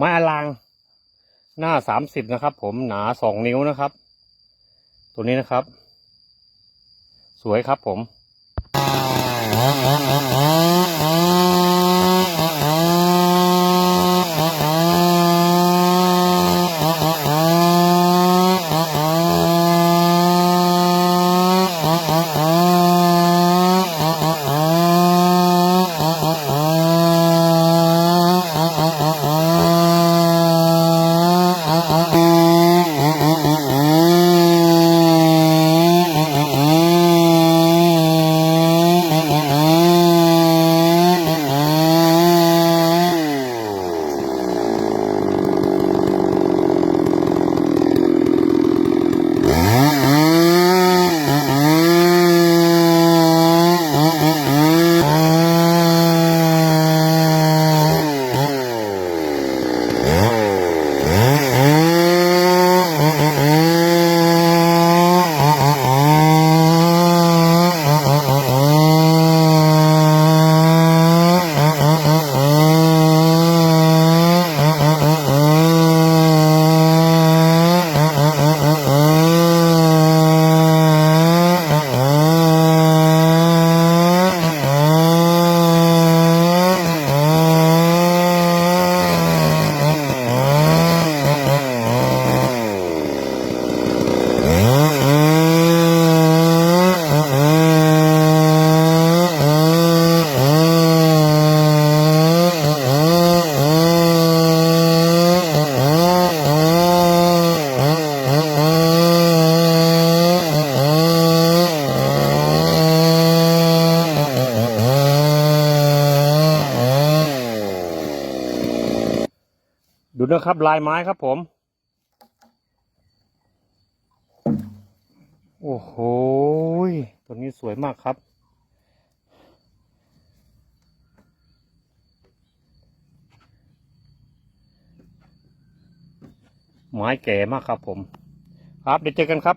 ไม้อลาง หน้าสามสิบนะครับ ผมหนาสองนิ้วนะครับ ตัวนี้นะครับ สวยครับผม Música ดูนะครับลายไม้ครับผม โอ้โหตัวนี้สวยมากครับ ไม้แก่มากครับผม ครับเดี๋ยวเจอกันครับ